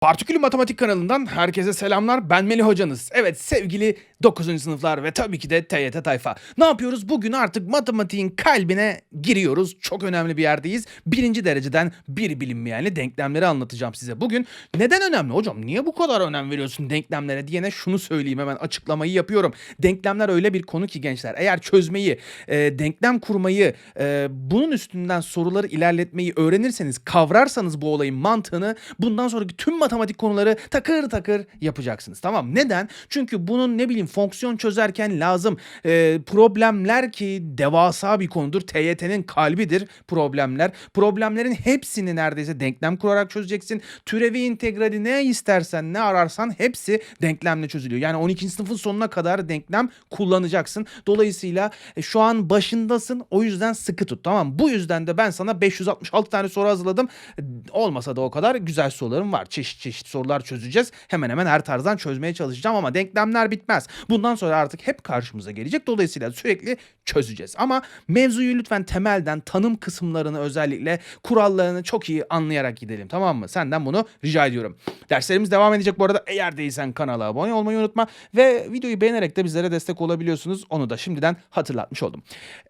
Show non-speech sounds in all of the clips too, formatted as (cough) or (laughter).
Partikülü Matematik kanalından herkese selamlar. Ben Melih hocanız. Evet sevgili 9. sınıflar ve tabii ki de TYT tayfa. Ne yapıyoruz? Bugün artık matematiğin kalbine giriyoruz. Çok önemli bir yerdeyiz. Birinci dereceden bir bilinmeyenli denklemleri anlatacağım size. Bugün neden önemli hocam? Niye bu kadar önem veriyorsun denklemlere diyene şunu söyleyeyim hemen açıklamayı yapıyorum. Denklemler öyle bir konu ki gençler. Eğer çözmeyi, e, denklem kurmayı, e, bunun üstünden soruları ilerletmeyi öğrenirseniz, kavrarsanız bu olayın mantığını bundan sonraki tüm matematik konuları takır takır yapacaksınız. Tamam Neden? Çünkü bunun ne bileyim fonksiyon çözerken lazım e, problemler ki devasa bir konudur. TYT'nin kalbidir problemler. Problemlerin hepsini neredeyse denklem kurarak çözeceksin. Türevi integrali ne istersen ne ararsan hepsi denklemle çözülüyor. Yani 12. sınıfın sonuna kadar denklem kullanacaksın. Dolayısıyla e, şu an başındasın. O yüzden sıkı tut. Tamam Bu yüzden de ben sana 566 tane soru hazırladım. E, Olmasa da o kadar güzel sorularım var. Çeşit çeşit sorular çözeceğiz. Hemen hemen her tarzdan çözmeye çalışacağım ama denklemler bitmez. Bundan sonra artık hep karşımıza gelecek. Dolayısıyla sürekli çözeceğiz. Ama mevzuyu lütfen temelden tanım kısımlarını özellikle kurallarını çok iyi anlayarak gidelim. Tamam mı? Senden bunu rica ediyorum. Derslerimiz devam edecek bu arada. Eğer değilsen kanala abone olmayı unutma. Ve videoyu beğenerek de bizlere destek olabiliyorsunuz. Onu da şimdiden hatırlatmış oldum.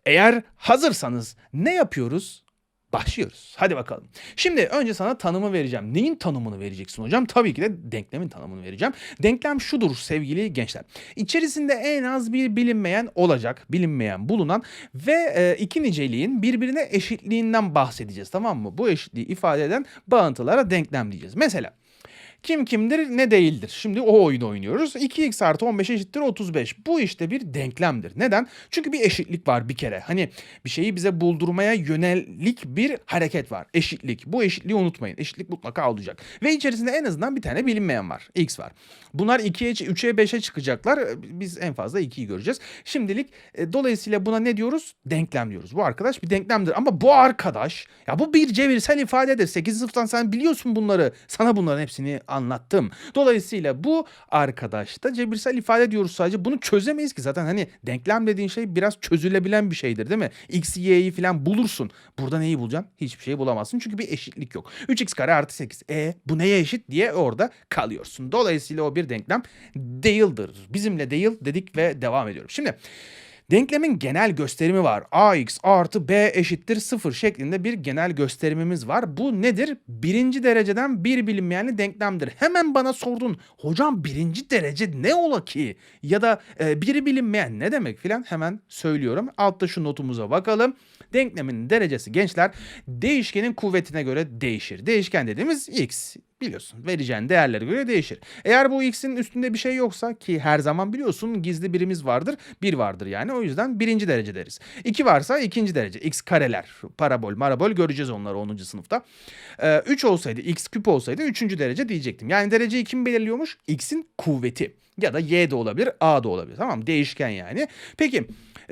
Eğer hazırsanız ne yapıyoruz? Başlıyoruz. Hadi bakalım. Şimdi önce sana tanımı vereceğim. Neyin tanımını vereceksin hocam? Tabii ki de denklemin tanımını vereceğim. Denklem şudur sevgili gençler. İçerisinde en az bir bilinmeyen olacak, bilinmeyen bulunan ve e, iki niceliğin birbirine eşitliğinden bahsedeceğiz tamam mı? Bu eşitliği ifade eden bağıntılara denklem diyeceğiz. Mesela kim kimdir ne değildir. Şimdi o oyunu oynuyoruz. 2x artı 15 eşittir 35. Bu işte bir denklemdir. Neden? Çünkü bir eşitlik var bir kere. Hani bir şeyi bize buldurmaya yönelik bir hareket var. Eşitlik. Bu eşitliği unutmayın. Eşitlik mutlaka olacak. Ve içerisinde en azından bir tane bilinmeyen var. x var. Bunlar 2'ye, 3'e, 5'e çıkacaklar. Biz en fazla 2'yi göreceğiz. Şimdilik e, dolayısıyla buna ne diyoruz? Denklem diyoruz. Bu arkadaş bir denklemdir. Ama bu arkadaş ya bu bir cebirsel ifadedir. 8. sınıftan sen biliyorsun bunları. Sana bunların hepsini anlattım. Dolayısıyla bu arkadaşta cebirsel ifade diyoruz sadece. Bunu çözemeyiz ki zaten hani denklem dediğin şey biraz çözülebilen bir şeydir değil mi? X, Y'yi falan bulursun. Burada neyi bulacaksın? Hiçbir şey bulamazsın çünkü bir eşitlik yok. 3x kare artı 8. E bu neye eşit diye orada kalıyorsun. Dolayısıyla o bir denklem değildir. Bizimle değil dedik ve devam ediyorum. Şimdi Denklemin genel gösterimi var. ax artı b eşittir 0 şeklinde bir genel gösterimimiz var. Bu nedir? Birinci dereceden bir bilinmeyenli denklemdir. Hemen bana sordun. Hocam birinci derece ne ola ki? Ya da e, biri bilinmeyen ne demek filan hemen söylüyorum. Altta şu notumuza bakalım. Denklemin derecesi gençler değişkenin kuvvetine göre değişir. Değişken dediğimiz x biliyorsun vereceğin değerlere göre değişir. Eğer bu x'in üstünde bir şey yoksa ki her zaman biliyorsun gizli birimiz vardır. Bir vardır yani o yüzden birinci derece deriz. 2 varsa ikinci derece. x kareler, parabol, marabol göreceğiz onları 10. sınıfta. 3 ee, olsaydı x küp olsaydı 3. derece diyecektim. Yani dereceyi kim belirliyormuş? x'in kuvveti. Ya da y de olabilir, a da olabilir. Tamam Değişken yani. Peki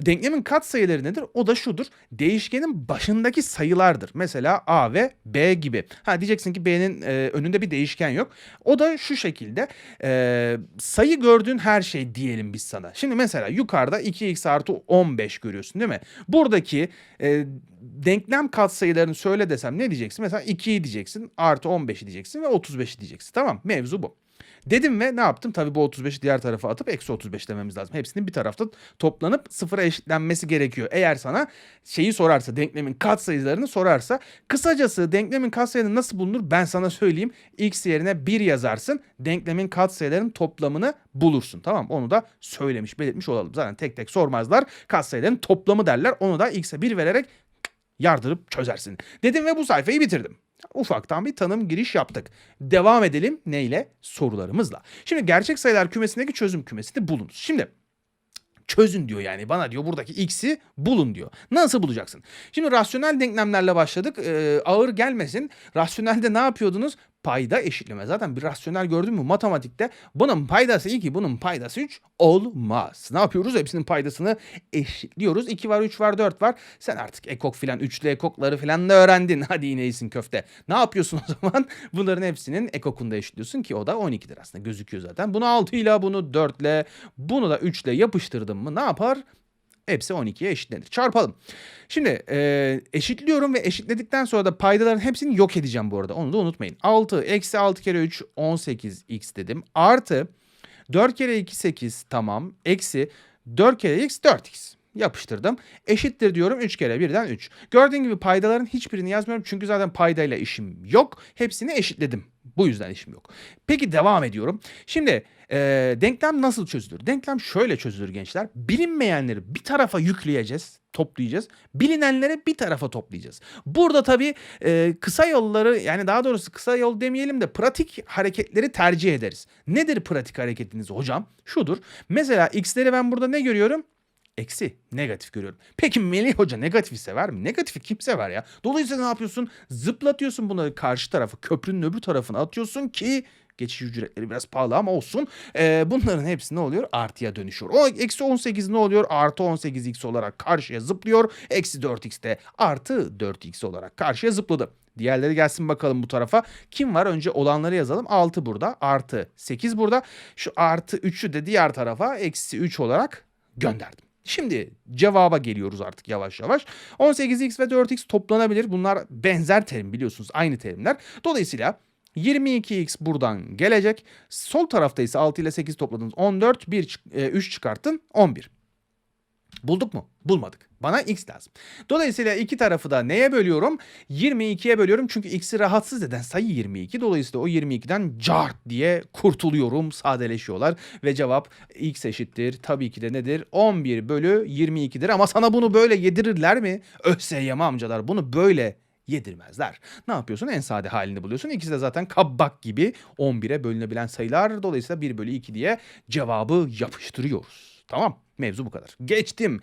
Denklemin katsayıları nedir? O da şudur. Değişkenin başındaki sayılardır. Mesela A ve B gibi. Ha diyeceksin ki B'nin e, önünde bir değişken yok. O da şu şekilde. E, sayı gördüğün her şey diyelim biz sana. Şimdi mesela yukarıda 2x artı 15 görüyorsun değil mi? Buradaki e, denklem katsayılarını söyle desem ne diyeceksin? Mesela 2'yi diyeceksin, artı 15'i diyeceksin ve 35'i diyeceksin. Tamam mevzu bu. Dedim ve ne yaptım? Tabii bu 35'i diğer tarafa atıp eksi 35 dememiz lazım. Hepsinin bir tarafta toplanıp sıfıra eşitlenmesi gerekiyor. Eğer sana şeyi sorarsa, denklemin katsayılarını sorarsa. Kısacası denklemin katsayıları nasıl bulunur ben sana söyleyeyim. X yerine 1 yazarsın. Denklemin katsayılarının toplamını bulursun. Tamam Onu da söylemiş, belirtmiş olalım. Zaten tek tek sormazlar. Katsayıların toplamı derler. Onu da X'e 1 vererek yardırıp çözersin. Dedim ve bu sayfayı bitirdim. Ufaktan bir tanım giriş yaptık. Devam edelim neyle? Sorularımızla. Şimdi gerçek sayılar kümesindeki çözüm kümesi de bulunuz. Şimdi çözün diyor yani. Bana diyor buradaki x'i bulun diyor. Nasıl bulacaksın? Şimdi rasyonel denklemlerle başladık. Ee, ağır gelmesin. Rasyonelde ne yapıyordunuz? Payda eşitleme. Zaten bir rasyonel gördün mü matematikte bunun paydası 2 bunun paydası 3 olmaz. Ne yapıyoruz? Hepsinin paydasını eşitliyoruz. 2 var 3 var 4 var. Sen artık ekok filan üçlü ekokları filan da öğrendin. (laughs) Hadi yine iyisin köfte. Ne yapıyorsun o zaman? (laughs) Bunların hepsinin ekokunda eşitliyorsun ki o da 12'dir aslında gözüküyor zaten. Bunu 6 ile bunu 4 ile bunu da 3 ile yapıştırdın mı ne yapar? Hepsi 12'ye eşitlenir. Çarpalım. Şimdi e, eşitliyorum ve eşitledikten sonra da paydaların hepsini yok edeceğim bu arada. Onu da unutmayın. 6 eksi 6 kere 3 18x dedim. Artı 4 kere 2 8 tamam. Eksi 4 kere x 4x. Yapıştırdım. Eşittir diyorum 3 kere 1'den 3. Gördüğün gibi paydaların hiçbirini yazmıyorum. Çünkü zaten paydayla işim yok. Hepsini eşitledim. Bu yüzden işim yok. Peki devam ediyorum. Şimdi e, denklem nasıl çözülür? Denklem şöyle çözülür gençler. Bilinmeyenleri bir tarafa yükleyeceğiz, toplayacağız. Bilinenleri bir tarafa toplayacağız. Burada tabii e, kısa yolları yani daha doğrusu kısa yol demeyelim de pratik hareketleri tercih ederiz. Nedir pratik hareketiniz hocam? Şudur. Mesela x'leri ben burada ne görüyorum? Eksi. Negatif görüyorum. Peki Melih Hoca negatifi sever mi? Negatifi kim sever ya? Dolayısıyla ne yapıyorsun? Zıplatıyorsun bunları karşı tarafı köprünün öbür tarafına atıyorsun ki geçiş ücretleri biraz pahalı ama olsun. Ee, bunların hepsi ne oluyor? Artıya dönüşüyor. O eksi 18 ne oluyor? Artı 18x olarak karşıya zıplıyor. Eksi 4x de artı 4x olarak karşıya zıpladı. Diğerleri gelsin bakalım bu tarafa. Kim var? Önce olanları yazalım. 6 burada. Artı 8 burada. Şu artı 3'ü de diğer tarafa eksi 3 olarak gönderdim. Şimdi cevaba geliyoruz artık yavaş yavaş. 18x ve 4x toplanabilir. Bunlar benzer terim biliyorsunuz aynı terimler. Dolayısıyla 22x buradan gelecek. Sol tarafta ise 6 ile 8 topladınız 14. 1, 3 çıkarttın 11. Bulduk mu? Bulmadık. Bana x lazım. Dolayısıyla iki tarafı da neye bölüyorum? 22'ye bölüyorum çünkü x'i rahatsız eden sayı 22. Dolayısıyla o 22'den cart diye kurtuluyorum. Sadeleşiyorlar ve cevap x eşittir. Tabii ki de nedir? 11 bölü 22'dir ama sana bunu böyle yedirirler mi? ÖSYM amcalar bunu böyle yedirmezler. Ne yapıyorsun? En sade halini buluyorsun. İkisi de zaten kabak gibi 11'e bölünebilen sayılar. Dolayısıyla 1 bölü 2 diye cevabı yapıştırıyoruz. Tamam. Mevzu bu kadar. Geçtim.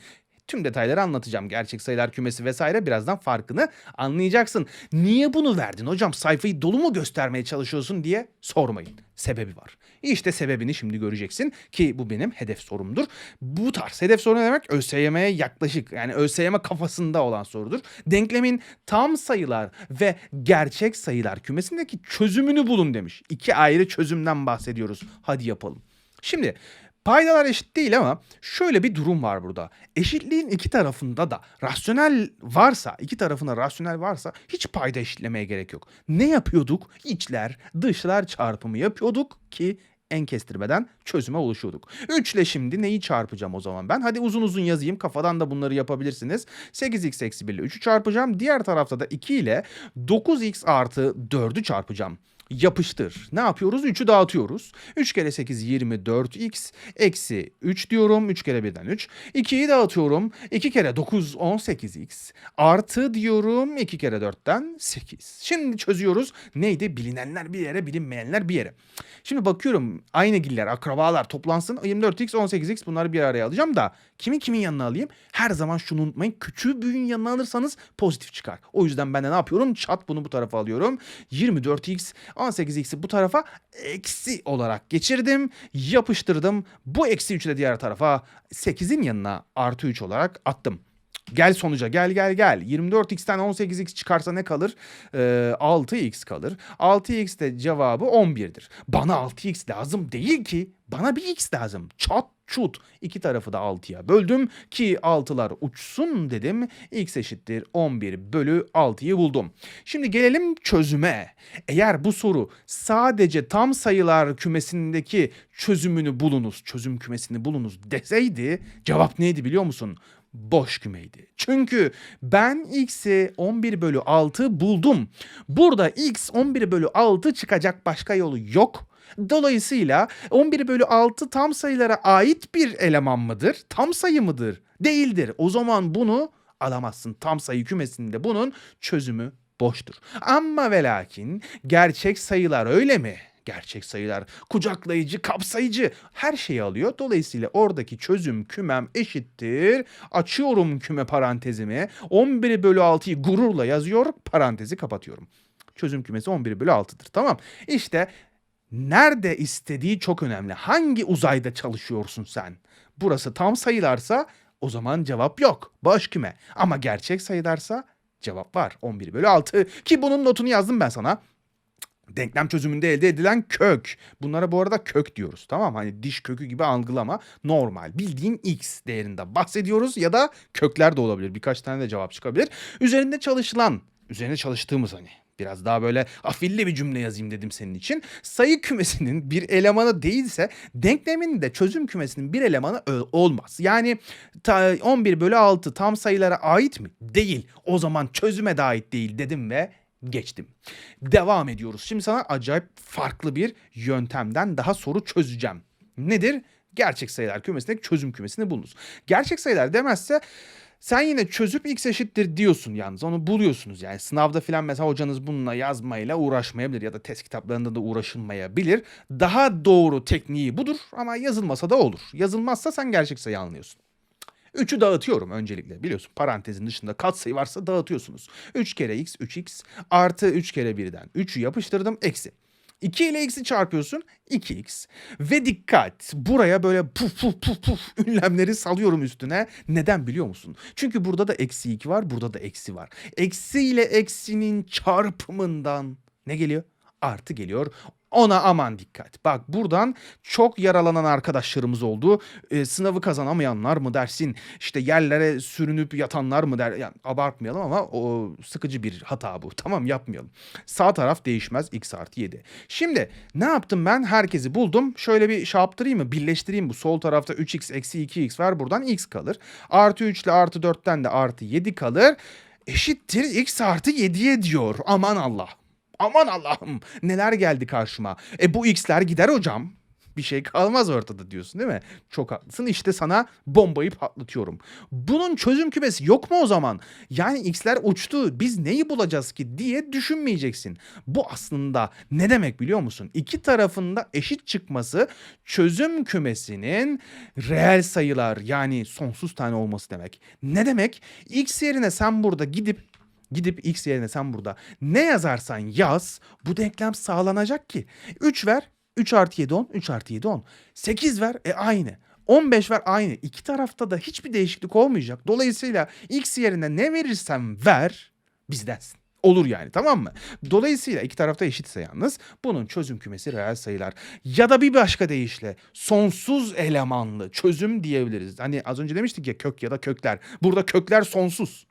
Tüm detayları anlatacağım. Gerçek sayılar kümesi vesaire birazdan farkını anlayacaksın. Niye bunu verdin hocam sayfayı dolu mu göstermeye çalışıyorsun diye sormayın. Sebebi var. İşte sebebini şimdi göreceksin ki bu benim hedef sorumdur. Bu tarz hedef soru ne demek? ÖSYM'ye yaklaşık yani ÖSYM kafasında olan sorudur. Denklemin tam sayılar ve gerçek sayılar kümesindeki çözümünü bulun demiş. İki ayrı çözümden bahsediyoruz. Hadi yapalım. Şimdi Paydalar eşit değil ama şöyle bir durum var burada. Eşitliğin iki tarafında da rasyonel varsa, iki tarafında rasyonel varsa hiç payda eşitlemeye gerek yok. Ne yapıyorduk? İçler, dışlar çarpımı yapıyorduk ki en kestirmeden çözüme ulaşıyorduk. 3 ile şimdi neyi çarpacağım o zaman ben? Hadi uzun uzun yazayım kafadan da bunları yapabilirsiniz. 8x eksi 1 ile 3'ü çarpacağım. Diğer tarafta da 2 ile 9x artı 4'ü çarpacağım yapıştır. Ne yapıyoruz? 3'ü dağıtıyoruz. 3 kere 8 24x eksi 3 diyorum. 3 kere 1'den 3. 2'yi dağıtıyorum. 2 kere 9 18x artı diyorum 2 kere 4'ten 8. Şimdi çözüyoruz. Neydi? Bilinenler bir yere bilinmeyenler bir yere. Şimdi bakıyorum aynı giller akrabalar toplansın 24x 18x bunları bir araya alacağım da kimin kimin yanına alayım? Her zaman şunu unutmayın. Küçüğü büyüğün yanına alırsanız pozitif çıkar. O yüzden ben de ne yapıyorum? Çat bunu bu tarafa alıyorum. 24x 18x'i bu tarafa eksi olarak geçirdim. Yapıştırdım. Bu eksi 3'ü de diğer tarafa 8'in yanına artı 3 olarak attım. Gel sonuca gel gel gel. 24x'ten 18x çıkarsa ne kalır? Ee, 6x kalır. 6x de cevabı 11'dir. Bana 6x lazım değil ki. Bana bir x lazım. Çat çut. İki tarafı da 6'ya böldüm ki 6'lar uçsun dedim. x eşittir 11 bölü 6'yı buldum. Şimdi gelelim çözüme. Eğer bu soru sadece tam sayılar kümesindeki çözümünü bulunuz, çözüm kümesini bulunuz deseydi cevap neydi biliyor musun? boş kümeydi. Çünkü ben x'i 11 bölü 6 buldum. Burada x 11 bölü 6 çıkacak başka yolu yok. Dolayısıyla 11 bölü 6 tam sayılara ait bir eleman mıdır? Tam sayı mıdır? Değildir. O zaman bunu alamazsın. Tam sayı kümesinde bunun çözümü boştur. Ama ve lakin gerçek sayılar öyle mi? gerçek sayılar, kucaklayıcı, kapsayıcı her şeyi alıyor. Dolayısıyla oradaki çözüm kümem eşittir. Açıyorum küme parantezimi. 11 bölü 6'yı gururla yazıyor. Parantezi kapatıyorum. Çözüm kümesi 11 bölü 6'dır. Tamam. İşte nerede istediği çok önemli. Hangi uzayda çalışıyorsun sen? Burası tam sayılarsa o zaman cevap yok. Boş küme. Ama gerçek sayılarsa cevap var. 11 bölü 6 ki bunun notunu yazdım ben sana. Denklem çözümünde elde edilen kök. Bunlara bu arada kök diyoruz. Tamam? Hani diş kökü gibi algılama. Normal. Bildiğin x değerinde bahsediyoruz ya da kökler de olabilir. Birkaç tane de cevap çıkabilir. Üzerinde çalışılan, üzerine çalıştığımız hani Biraz daha böyle afilli bir cümle yazayım dedim senin için. Sayı kümesinin bir elemanı değilse denklemin de çözüm kümesinin bir elemanı ö- olmaz. Yani ta- 11 bölü 6 tam sayılara ait mi? Değil. O zaman çözüme de ait değil dedim ve geçtim. Devam ediyoruz. Şimdi sana acayip farklı bir yöntemden daha soru çözeceğim. Nedir? Gerçek sayılar kümesindeki çözüm kümesini bulunuz. Gerçek sayılar demezse sen yine çözüp x eşittir diyorsun yalnız. Onu buluyorsunuz yani. Sınavda filan mesela hocanız bununla yazmayla uğraşmayabilir ya da test kitaplarında da uğraşılmayabilir. Daha doğru tekniği budur ama yazılmasa da olur. Yazılmazsa sen gerçek sayı anlıyorsun. 3'ü dağıtıyorum öncelikle biliyorsun parantezin dışında katsayı varsa dağıtıyorsunuz. 3 kere x 3x artı 3 kere 1'den 3'ü yapıştırdım eksi. 2 ile x'i çarpıyorsun 2x ve dikkat buraya böyle puf puf puf puf ünlemleri salıyorum üstüne. Neden biliyor musun? Çünkü burada da eksi 2 var burada da eksi var. Eksi ile eksinin çarpımından ne geliyor? Artı geliyor. Ona aman dikkat. Bak buradan çok yaralanan arkadaşlarımız oldu. Ee, sınavı kazanamayanlar mı dersin? İşte yerlere sürünüp yatanlar mı der? Yani abartmayalım ama o sıkıcı bir hata bu. (laughs) Tamam yapmayalım. Sağ taraf değişmez x artı 7. Şimdi ne yaptım ben? Herkesi buldum. Şöyle bir şey yaptırayım mı? Birleştireyim bu. Sol tarafta 3x eksi 2x var. Buradan x kalır. Artı 3 ile artı 4'ten de artı 7 kalır. Eşittir x artı 7'ye diyor. Aman Allah. Aman Allah'ım neler geldi karşıma. E bu x'ler gider hocam. Bir şey kalmaz ortada diyorsun değil mi? Çok haklısın. İşte sana bombayı patlatıyorum. Bunun çözüm kümesi yok mu o zaman? Yani x'ler uçtu. Biz neyi bulacağız ki diye düşünmeyeceksin. Bu aslında ne demek biliyor musun? İki tarafında eşit çıkması çözüm kümesinin reel sayılar yani sonsuz tane olması demek. Ne demek? X yerine sen burada gidip Gidip x yerine sen burada ne yazarsan yaz bu denklem sağlanacak ki. 3 ver 3 artı 7 10 3 artı 7 10. 8 ver e aynı. 15 ver aynı. İki tarafta da hiçbir değişiklik olmayacak. Dolayısıyla x yerine ne verirsen ver bizdensin. Olur yani tamam mı? Dolayısıyla iki tarafta eşitse yalnız bunun çözüm kümesi reel sayılar. Ya da bir başka deyişle sonsuz elemanlı çözüm diyebiliriz. Hani az önce demiştik ya kök ya da kökler. Burada kökler sonsuz.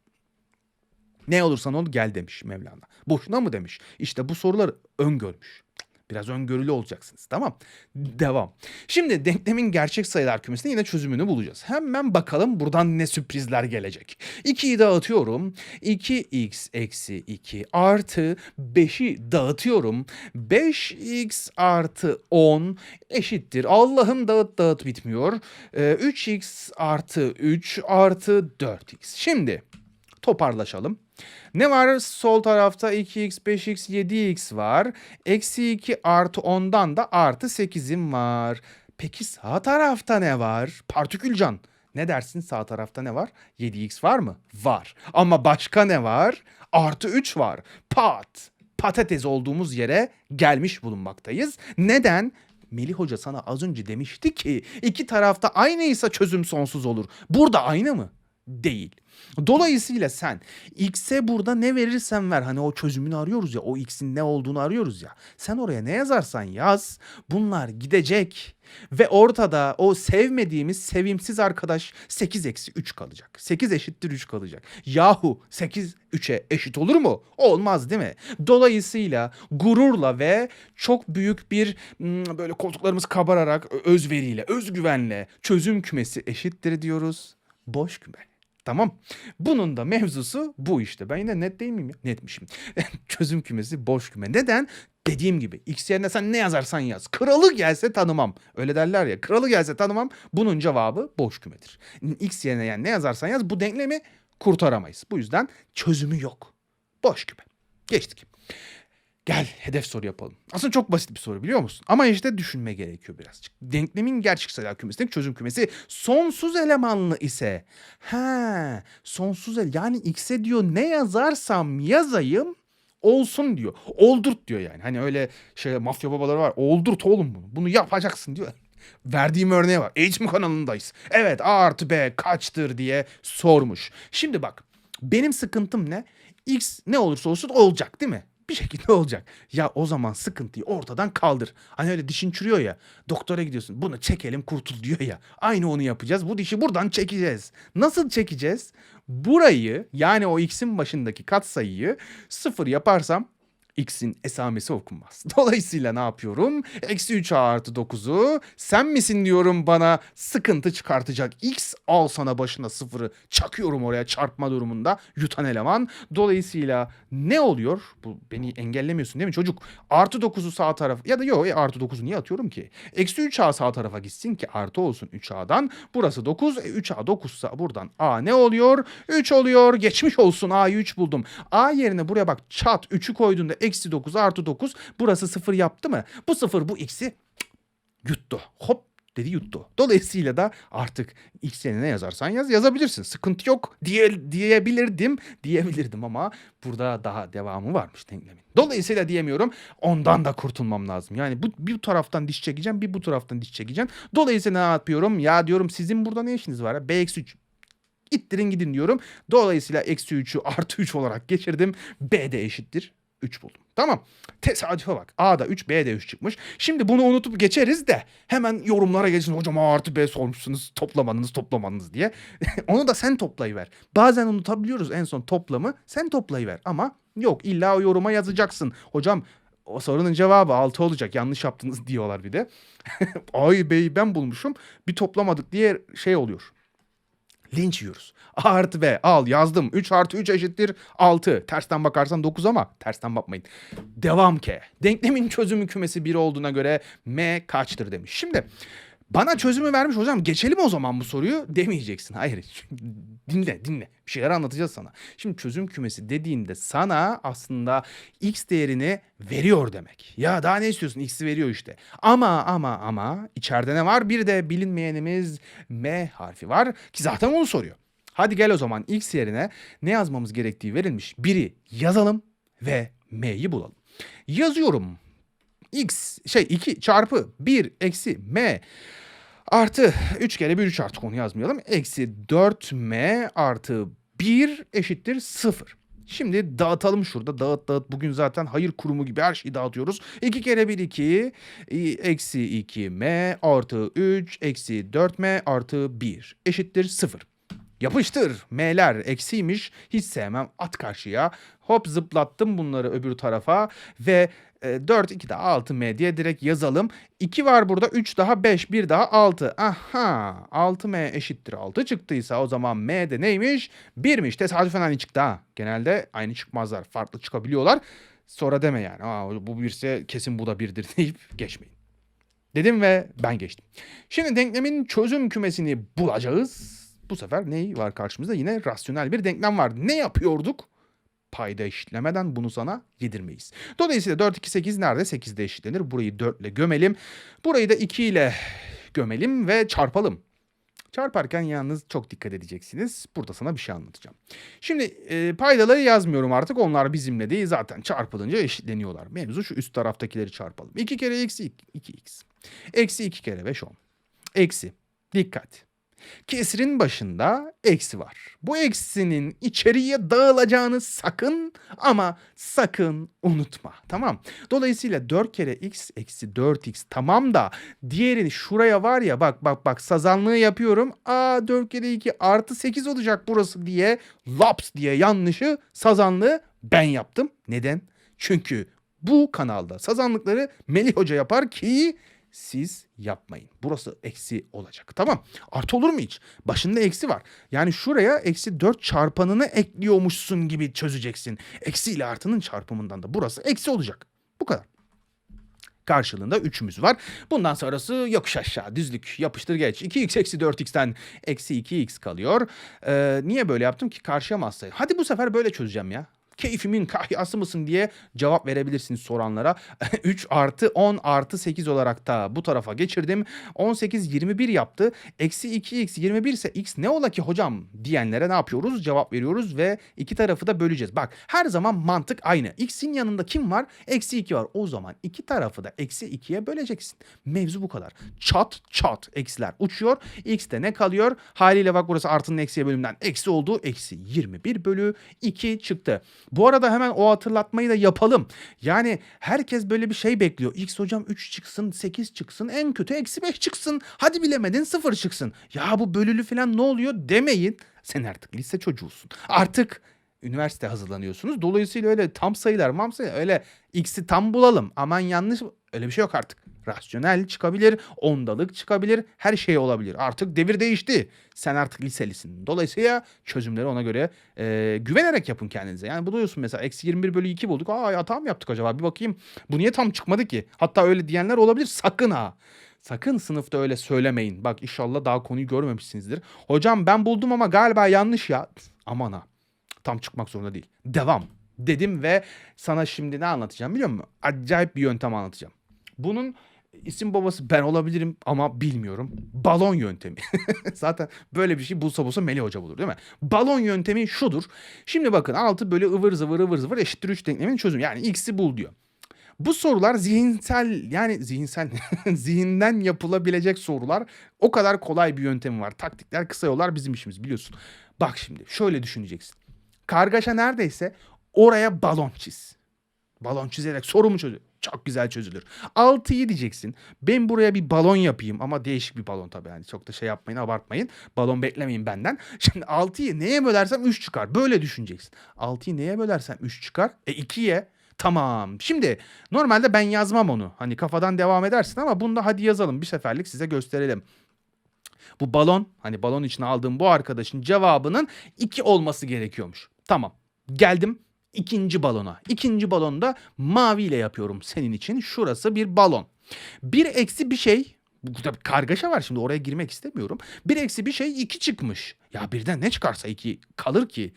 Ne olursan ol gel demiş Mevlana. Boşuna mı demiş? İşte bu soruları öngörmüş. Biraz öngörülü olacaksınız tamam. Devam. Şimdi denklemin gerçek sayılar kümesinde yine çözümünü bulacağız. Hemen bakalım buradan ne sürprizler gelecek. 2'yi dağıtıyorum. 2x eksi 2 artı 5'i dağıtıyorum. 5x artı 10 eşittir. Allah'ım dağıt dağıt bitmiyor. Ee, 3x artı 3 artı 4x. Şimdi toparlaşalım. Ne var? Sol tarafta 2x, 5x, 7x var. Eksi 2 artı 10'dan da artı 8'im var. Peki sağ tarafta ne var? Partikülcan. Ne dersin sağ tarafta ne var? 7x var mı? Var. Ama başka ne var? Artı 3 var. Pat. Patates olduğumuz yere gelmiş bulunmaktayız. Neden? Melih Hoca sana az önce demişti ki iki tarafta aynıysa çözüm sonsuz olur. Burada aynı mı? Değil. Dolayısıyla sen x'e burada ne verirsen ver hani o çözümünü arıyoruz ya o x'in ne olduğunu arıyoruz ya. Sen oraya ne yazarsan yaz bunlar gidecek ve ortada o sevmediğimiz sevimsiz arkadaş 8 eksi 3 kalacak. 8 eşittir 3 kalacak. Yahu 8 3'e eşit olur mu? Olmaz değil mi? Dolayısıyla gururla ve çok büyük bir hmm, böyle koltuklarımız kabararak özveriyle, özgüvenle çözüm kümesi eşittir diyoruz. Boş küme. Tamam. Bunun da mevzusu bu işte. Ben yine net değil miyim? Netmişim. (laughs) Çözüm kümesi boş küme. Neden? Dediğim gibi x yerine sen ne yazarsan yaz. Kralı gelse tanımam. Öyle derler ya. Kralı gelse tanımam. Bunun cevabı boş kümedir. X yerine yani ne yazarsan yaz bu denklemi kurtaramayız. Bu yüzden çözümü yok. Boş küme. Geçtik. Gel hedef soru yapalım. Aslında çok basit bir soru biliyor musun? Ama işte düşünme gerekiyor birazcık. Denklemin gerçek sayılar kümesinin çözüm kümesi sonsuz elemanlı ise ha sonsuz el yani x'e diyor ne yazarsam yazayım olsun diyor. Oldurt diyor yani. Hani öyle şey mafya babaları var. Oldurt oğlum bunu. Bunu yapacaksın diyor. (laughs) Verdiğim örneğe bak. Eğitim kanalındayız. Evet A artı B kaçtır diye sormuş. Şimdi bak benim sıkıntım ne? X ne olursa olsun olacak değil mi? Bir şekilde olacak. Ya o zaman sıkıntıyı ortadan kaldır. Hani öyle dişin çürüyor ya. Doktora gidiyorsun. Bunu çekelim kurtul diyor ya. Aynı onu yapacağız. Bu dişi buradan çekeceğiz. Nasıl çekeceğiz? Burayı yani o x'in başındaki katsayıyı sıfır yaparsam x'in esamesi okunmaz. (laughs) Dolayısıyla ne yapıyorum? Eksi 3a artı 9'u sen misin diyorum bana sıkıntı çıkartacak x al sana başına sıfırı çakıyorum oraya çarpma durumunda yutan eleman. Dolayısıyla ne oluyor? Bu beni engellemiyorsun değil mi çocuk? Artı 9'u sağ taraf ya da yok e, artı 9'u niye atıyorum ki? Eksi 3a sağ tarafa gitsin ki artı olsun 3a'dan. Burası 9 e, 3a 9 sa buradan a ne oluyor? 3 oluyor geçmiş olsun a'yı 3 buldum. a yerine buraya bak çat 3'ü koyduğunda eksi 9 artı 9 burası 0 yaptı mı? Bu 0 bu x'i yuttu. Hop dedi yuttu. Dolayısıyla da artık x ne yazarsan yaz yazabilirsin. Sıkıntı yok diye, diyebilirdim. Diyebilirdim ama burada daha devamı varmış denklemin. Dolayısıyla diyemiyorum. Ondan da kurtulmam lazım. Yani bu bir taraftan diş çekeceğim, bir bu taraftan diş çekeceğim. Dolayısıyla ne yapıyorum? Ya diyorum sizin burada ne işiniz var? ya? B eksi 3 İttirin gidin diyorum. Dolayısıyla eksi 3'ü artı 3 olarak geçirdim. B de eşittir 3 buldum. Tamam. Tesadüfe bak. A'da 3, B'de 3 çıkmış. Şimdi bunu unutup geçeriz de hemen yorumlara gelsin. Hocam A artı B sormuşsunuz. Toplamanız toplamanız diye. (laughs) Onu da sen toplayıver. Bazen unutabiliyoruz en son toplamı. Sen toplayıver. Ama yok illa o yoruma yazacaksın. Hocam o sorunun cevabı 6 olacak. Yanlış yaptınız (laughs) diyorlar bir de. (laughs) A'yı B'yi ben bulmuşum. Bir toplamadık diye şey oluyor. Linç yiyoruz. A artı B al yazdım. 3 artı 3 eşittir 6. Tersten bakarsan 9 ama tersten bakmayın. Devam K. Denklemin çözümü kümesi 1 olduğuna göre M kaçtır demiş. Şimdi bana çözümü vermiş hocam geçelim o zaman bu soruyu demeyeceksin. Hayır dinle dinle bir şeyler anlatacağız sana. Şimdi çözüm kümesi dediğinde sana aslında x değerini veriyor demek. Ya daha ne istiyorsun x'i veriyor işte. Ama ama ama içeride ne var? Bir de bilinmeyenimiz m harfi var ki zaten onu soruyor. Hadi gel o zaman x yerine ne yazmamız gerektiği verilmiş. Biri yazalım ve m'yi bulalım. Yazıyorum x şey 2 çarpı 1 eksi m artı 3 kere 1 3 artık onu yazmayalım. Eksi 4m artı 1 eşittir 0. Şimdi dağıtalım şurada. Dağıt dağıt. Bugün zaten hayır kurumu gibi her şeyi dağıtıyoruz. 2 kere 1 2. Eksi 2m artı 3 eksi 4m artı 1 eşittir 0. Yapıştır. M'ler eksiymiş. Hiç sevmem. At karşıya. Hop zıplattım bunları öbür tarafa. Ve e, 4, 2 daha 6M diye direkt yazalım. 2 var burada. 3 daha 5. 1 daha 6. Aha. 6M eşittir 6 çıktıysa o zaman M de neymiş? 1'miş. Tesadüfen aynı çıktı ha. Genelde aynı çıkmazlar. Farklı çıkabiliyorlar. Sonra deme yani. Aa, bu birse kesin bu da birdir (laughs) deyip geçmeyin. Dedim ve ben geçtim. Şimdi denklemin çözüm kümesini bulacağız. Bu sefer ne var karşımızda? Yine rasyonel bir denklem var. Ne yapıyorduk? Payda eşitlemeden bunu sana yedirmeyiz. Dolayısıyla 4, 2, 8 nerede? 8'de eşitlenir. Burayı 4 ile gömelim. Burayı da 2 ile gömelim ve çarpalım. Çarparken yalnız çok dikkat edeceksiniz. Burada sana bir şey anlatacağım. Şimdi e, paydaları yazmıyorum artık. Onlar bizimle değil. Zaten çarpılınca eşitleniyorlar. Mevzu şu üst taraftakileri çarpalım. 2 kere eksi 2x. Eksi 2 kere 5 10. Eksi. Dikkat. Kesrin başında eksi var. Bu eksinin içeriye dağılacağını sakın ama sakın unutma. Tamam. Dolayısıyla 4 kere x eksi 4x tamam da diğerini şuraya var ya bak bak bak sazanlığı yapıyorum. Aa 4 kere 2 artı 8 olacak burası diye laps diye yanlışı sazanlığı ben yaptım. Neden? Çünkü bu kanalda sazanlıkları Melih Hoca yapar ki siz yapmayın. Burası eksi olacak. Tamam. Artı olur mu hiç? Başında eksi var. Yani şuraya eksi 4 çarpanını ekliyormuşsun gibi çözeceksin. Eksi ile artının çarpımından da burası eksi olacak. Bu kadar. Karşılığında 3'ümüz var. Bundan sonrası yokuş aşağı düzlük yapıştır geç. 2x eksi 4x'ten eksi 2x kalıyor. Ee, niye böyle yaptım ki karşıya mı? Hadi bu sefer böyle çözeceğim ya keyfimin kahyası mısın diye cevap verebilirsiniz soranlara. (laughs) 3 artı 10 artı 8 olarak da bu tarafa geçirdim. 18 21 yaptı. Eksi 2x 21 ise x ne ola ki hocam diyenlere ne yapıyoruz? Cevap veriyoruz ve iki tarafı da böleceğiz. Bak her zaman mantık aynı. x'in yanında kim var? Eksi 2 var. O zaman iki tarafı da eksi 2'ye böleceksin. Mevzu bu kadar. Çat çat eksiler uçuyor. x'te ne kalıyor? Haliyle bak burası artının eksiye bölümünden eksi oldu. Eksi 21 bölü 2 çıktı. Bu arada hemen o hatırlatmayı da yapalım. Yani herkes böyle bir şey bekliyor. X hocam 3 çıksın, 8 çıksın, en kötü eksi 5 çıksın. Hadi bilemedin 0 çıksın. Ya bu bölülü falan ne oluyor demeyin. Sen artık lise çocuğusun. Artık üniversite hazırlanıyorsunuz. Dolayısıyla öyle tam sayılar, mam sayılar öyle x'i tam bulalım. Aman yanlış öyle bir şey yok artık. Rasyonel çıkabilir, ondalık çıkabilir, her şey olabilir. Artık devir değişti. Sen artık liselisin. Dolayısıyla çözümleri ona göre e, güvenerek yapın kendinize. Yani buluyorsun mesela eksi 21 bölü 2 bulduk. Aa ya tam yaptık acaba bir bakayım. Bu niye tam çıkmadı ki? Hatta öyle diyenler olabilir. Sakın ha. Sakın sınıfta öyle söylemeyin. Bak inşallah daha konuyu görmemişsinizdir. Hocam ben buldum ama galiba yanlış ya. Aman ha. Tam çıkmak zorunda değil. Devam dedim ve sana şimdi ne anlatacağım biliyor musun? Acayip bir yöntem anlatacağım. Bunun isim babası ben olabilirim ama bilmiyorum. Balon yöntemi. (laughs) Zaten böyle bir şey bulsa bulsa Melih Hoca bulur değil mi? Balon yöntemi şudur. Şimdi bakın 6 bölü ıvır zıvır ıvır zıvır eşittir 3 denkleminin çözümü. Yani x'i bul diyor. Bu sorular zihinsel yani zihinsel (laughs) zihinden yapılabilecek sorular. O kadar kolay bir yöntemi var. Taktikler kısa yollar bizim işimiz biliyorsun. Bak şimdi şöyle düşüneceksin. Kargaşa neredeyse oraya balon çiz. Balon çizerek sorumu çözülür. Çok güzel çözülür. 6'yı diyeceksin. Ben buraya bir balon yapayım ama değişik bir balon tabii. Yani çok da şey yapmayın abartmayın. Balon beklemeyin benden. (laughs) Şimdi 6'yı neye bölersem 3 çıkar. Böyle düşüneceksin. 6'yı neye bölersem 3 çıkar. E 2'ye Tamam. Şimdi normalde ben yazmam onu. Hani kafadan devam edersin ama bunda hadi yazalım. Bir seferlik size gösterelim. Bu balon hani balon içine aldığım bu arkadaşın cevabının 2 olması gerekiyormuş. Tamam. Geldim ikinci balona. İkinci balonda maviyle yapıyorum senin için. Şurası bir balon. Bir eksi bir şey Burada bir kargaşa var şimdi oraya girmek istemiyorum. Bir eksi bir şey iki çıkmış. Ya birden ne çıkarsa iki kalır ki?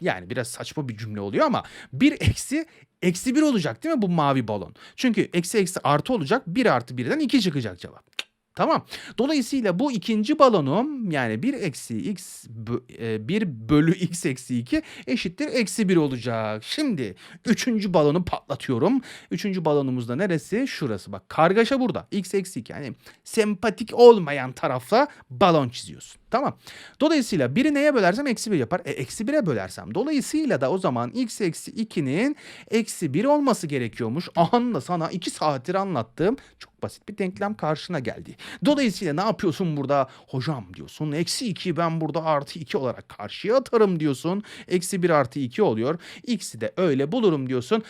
Yani biraz saçma bir cümle oluyor ama bir eksi eksi bir olacak değil mi bu mavi balon? Çünkü eksi eksi artı olacak bir artı birden iki çıkacak cevap. Tamam. Dolayısıyla bu ikinci balonum yani 1 eksi x 1 bölü x eksi 2 eşittir eksi 1 olacak. Şimdi üçüncü balonu patlatıyorum. Üçüncü balonumuz da neresi? Şurası bak kargaşa burada. x eksi 2 yani sempatik olmayan tarafla balon çiziyorsun. Tamam. Dolayısıyla biri neye bölersem eksi 1 yapar. E eksi 1'e bölersem. Dolayısıyla da o zaman x eksi 2'nin eksi 1 olması gerekiyormuş. Ahanla sana 2 saattir anlattığım çok basit bir denklem karşına geldi. Dolayısıyla ne yapıyorsun burada? Hocam diyorsun. Eksi 2 ben burada artı 2 olarak karşıya atarım diyorsun. Eksi 1 artı 2 oluyor. X'i de öyle bulurum diyorsun.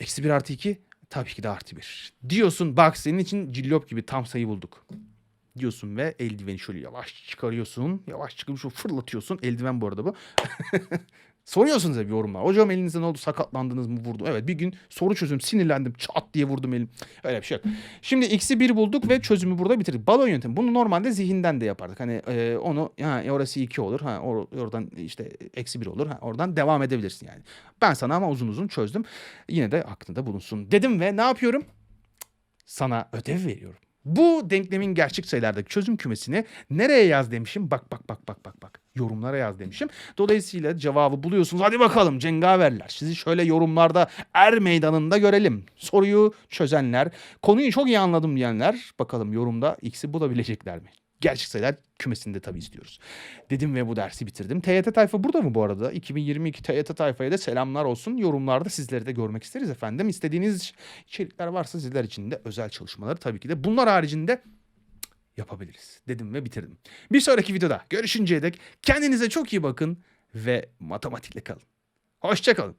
Eksi 1 artı 2 tabii ki de artı 1. Diyorsun bak senin için cillop gibi tam sayı bulduk diyorsun ve eldiveni şöyle yavaş çıkarıyorsun. Yavaş çıkıp şu fırlatıyorsun. Eldiven bu arada bu. (laughs) Soruyorsunuz hep yorumlar. Hocam elinize ne oldu? Sakatlandınız mı? Vurdum. Evet bir gün soru çözüm sinirlendim. Çat diye vurdum elim. Öyle bir şey yok. Şimdi x'i bir bulduk ve çözümü burada bitirdik. Balon yöntemi. Bunu normalde zihinden de yapardık. Hani e, onu ha, orası 2 olur. Ha, or, oradan işte eksi bir olur. Ha, oradan devam edebilirsin yani. Ben sana ama uzun uzun çözdüm. Yine de aklında bulunsun dedim ve ne yapıyorum? Sana ödev veriyorum. Bu denklemin gerçek sayılardaki çözüm kümesini nereye yaz demişim? Bak bak bak bak bak bak. Yorumlara yaz demişim. Dolayısıyla cevabı buluyorsunuz. Hadi bakalım cengaverler. Sizi şöyle yorumlarda er meydanında görelim. Soruyu çözenler, konuyu çok iyi anladım diyenler bakalım yorumda x'i bulabilecekler mi? Gerçek sayılar kümesinde tabii istiyoruz. Dedim ve bu dersi bitirdim. TYT tayfa burada mı bu arada? 2022 TYT tayfaya da selamlar olsun. Yorumlarda sizleri de görmek isteriz efendim. İstediğiniz içerikler varsa sizler için de özel çalışmaları tabii ki de bunlar haricinde yapabiliriz. Dedim ve bitirdim. Bir sonraki videoda görüşünceye dek kendinize çok iyi bakın ve matematikle kalın. Hoşçakalın.